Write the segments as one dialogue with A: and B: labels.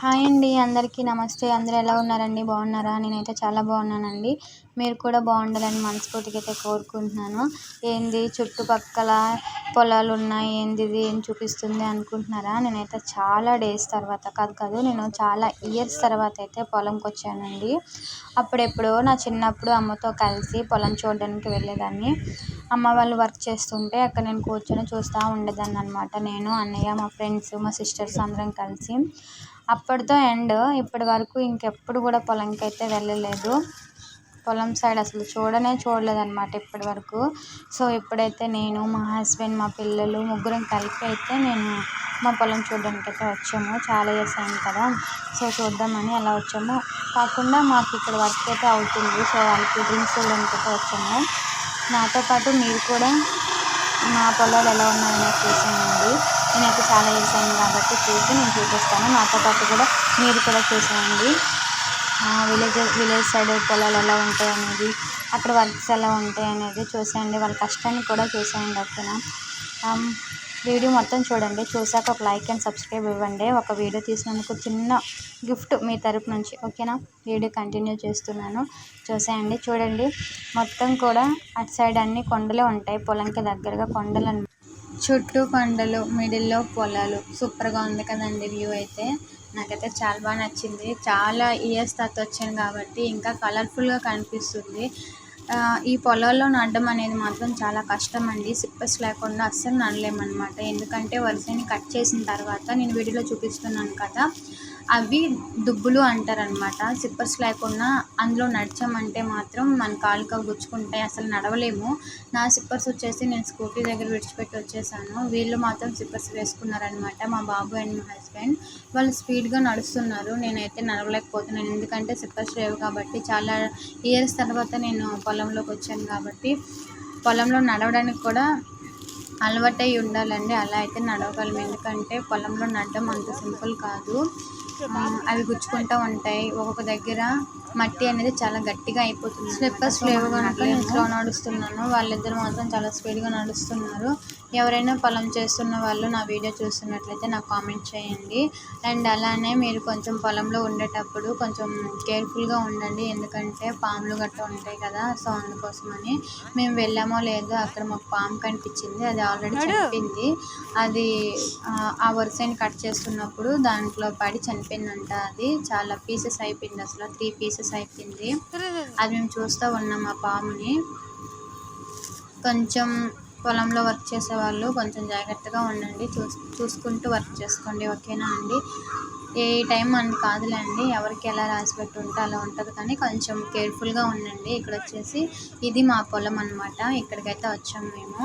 A: Hi అండి అందరికీ నమస్తే. అందరూ ఎలా ఉన్నారండి? బాగున్నారా? నేనైతే చాలా బాగున్నానండి. మీరు కూడా బాగుండాలని మనస్ఫూర్తిగా అయితే కోరుకుంటున్నాను. ఏంది? చుట్టుపక్కల పొలాలు ఉన్నాయి. ఏంది ఇది? ఏం చూపిస్తుంది అనుకుంటున్నారా? నేనైతే చాలా డేస్ తర్వాత కాదు కాదు నేను చాలా ఇయర్స్ తర్వాత అయితే పొలంకి వచ్చానండి. అప్పుడెప్పుడో నా చిన్నప్పుడు అమ్మతో కలిసి పొలం చూడడానికి వెళ్ళేదాన్ని. అమ్మ వాళ్ళు వర్క్ చేస్తుంటే అక్కడ నేను కూర్చొని చూస్తూ ఉండేదాన్ని అనమాట నేను అన్నయ్య మా ఫ్రెండ్స్ మా సిస్టర్స్ అందరం కలిసి. అప్పటితో ఎండ్. ఇప్పటి వరకు ఇంకెప్పుడు కూడా పొలంకి అయితే వెళ్ళలేదు. పొలం సైడ్ అసలు చూడనే చూడలేదు అనమాట ఇప్పటి వరకు. సో ఇప్పుడైతే నేను మా హస్బెండ్ మా పిల్లలు ముగ్గురం కలిపి అయితే నేను మా పొలం చూడడానికి అయితే వచ్చాము. చాలా ఇయర్స్ అయింది కదా. సో చూద్దామని అలా వచ్చాము. కాకుండా మాకు ఇక్కడ వర్క్ అయితే అవుతుంది. సో వాళ్ళకి డ్రింక్స్ చూడడానికి అయితే వచ్చాము. నాతో పాటు మీరు కూడా మా పొలాలు ఎలా ఉన్నాయని చూసానండి నేనైతే చాలా ఇయర్స్ కాబట్టి చూసి నేను చూపిస్తాను. నాతో పాటు కూడా మీరు కూడా చూసేయండి. విలేజ్ విలేజ్ సైడ్ పొలాలు ఎలా ఉంటాయి అనేది అక్కడ వర్క్స్ ఎలా ఉంటాయి అనేది చూసేయండి. వాళ్ళ కష్టాన్ని కూడా చూసేయండి ఓకేనా? వీడియో మొత్తం చూడండి. చూసాక ఒక లైక్ అండ్ సబ్స్క్రైబ్ ఇవ్వండి. ఒక వీడియో తీసినందుకు చిన్న గిఫ్ట్ మీ తరపు నుంచి ఓకేనా? వీడియో కంటిన్యూ చేస్తున్నాను. చూసేయండి. చూడండి. మొత్తం కూడా అటు సైడ్ అన్ని కొండలే ఉంటాయి. పొలంకి దగ్గరగా కొండలు చుట్టూ కొండలు మిడిల్లో పొలాలు. సూపర్గా ఉంది కదండి వ్యూ అయితే. నాకైతే చాలా బాగా నచ్చింది. చాలా ఇయర్స్ తర్వాత వచ్చాను కాబట్టి ఇంకా కలర్ఫుల్గా కనిపిస్తుంది. ఈ పొలాల్లో నడడం అనేది మాత్రం చాలా కష్టం అండి సిప్పర్స్ లేకుండా అస్సలు నడలేమన్నమాట ఎందుకంటే వరిసేని కట్ చేసిన తర్వాత నేను వీడియోలో చూపిస్తున్నాను కదా అవి దుబ్బులు అంటారనమాట సిప్పర్స్ లేకుండా అందులో నడిచామంటే మాత్రం మన కాలుకి గుచ్చుకుంటాయి. అసలు నడవలేము. నా సిప్పర్స్ వచ్చేసి నేను స్కూటీ దగ్గర విడిచిపెట్టి వచ్చేసాను. వీళ్ళు మాత్రం సిప్పర్స్ వేసుకున్నారనమాట మా బాబు అండ్ మా హస్బెండ్ వాళ్ళు స్పీడ్గా నడుస్తున్నారు. నేనైతే నడవలేకపోతున్నాను. ఎందుకంటే సిప్పర్స్ లేవు కాబట్టి చాలా ఇయర్స్ తర్వాత నేను పొలంలోకి వచ్చాను కాబట్టి పొలంలో నడవడానికి కూడా అలవాటై ఉండాలండి. అలా అయితే నడవగలం. ఎందుకంటే పొలంలో నడడం అంత సింపుల్ కాదు. అవి గుచ్చుకుంటూ ఉంటాయి. ఒక్కొక్క దగ్గర మట్టి అనేది చాలా గట్టిగా అయిపోతుంది. స్లిప్పర్స్ లేవు కనుక నేను స్లో నడుస్తున్నాను. వాళ్ళిద్దరు మాత్రం చాలా స్పీడ్గా నడుస్తున్నారు. ఎవరైనా పొలం చేస్తున్న వాళ్ళు నా వీడియో చూస్తున్నట్లయితే నాకు కామెంట్ చేయండి. అండ్ అలానే మీరు కొంచెం పొలంలో ఉండేటప్పుడు కొంచెం కేర్ఫుల్గా ఉండండి. ఎందుకంటే పాములు గట్ట ఉంటాయి కదా సో అందుకోసమని మేము వెళ్ళామో లేదో అక్కడ మాకు పాము కనిపించింది. అది ఆల్రెడీ చనిపోయింది అది ఆ వరుసని కట్ చేస్తున్నప్పుడు దాంట్లో పడి చనిపోయిందంట అది. చాలా పీసెస్ అయిపోయింది అసలు. త్రీ పీసెస్ అయిపోయింది. అది మేము చూస్తూ ఉన్నాం ఆ పాముని. కొంచెం పొలంలో వర్క్ చేసేవాళ్ళు కొంచెం జాగ్రత్తగా ఉండండి. చూ చూసుకుంటూ వర్క్ చేసుకోండి ఓకేనా అండి? ఏ టైం అని కాదులేండి ఎవరికి ఎలా రాసి పెట్టి ఉంటే అలా ఉంటుంది కానీ కొంచెం కేర్ఫుల్గా ఉండండి. ఇక్కడ వచ్చేసి ఇది మా పొలం అనమాట ఇక్కడికైతే వచ్చాము మేము.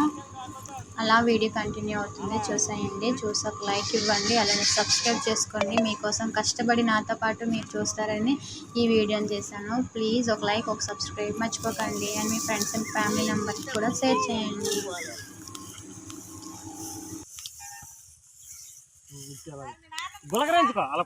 A: అలా వీడియో కంటిన్యూ అవుతుంది. చూసేయండి. చూసి ఒక లైక్ ఇవ్వండి. అలానే సబ్స్క్రైబ్ చేసుకోండి. మీకోసం కష్టపడి నాతో పాటు మీరు చూస్తారని ఈ వీడియోని చేశాను. ప్లీజ్ ఒక లైక్ ఒక సబ్స్క్రైబ్ మర్చిపోకండి. అండ్ మీ ఫ్రెండ్స్ అండ్ ఫ్యామిలీ మెంబర్కి కూడా షేర్ చేయండి.
B: గులకరించుకో. అలా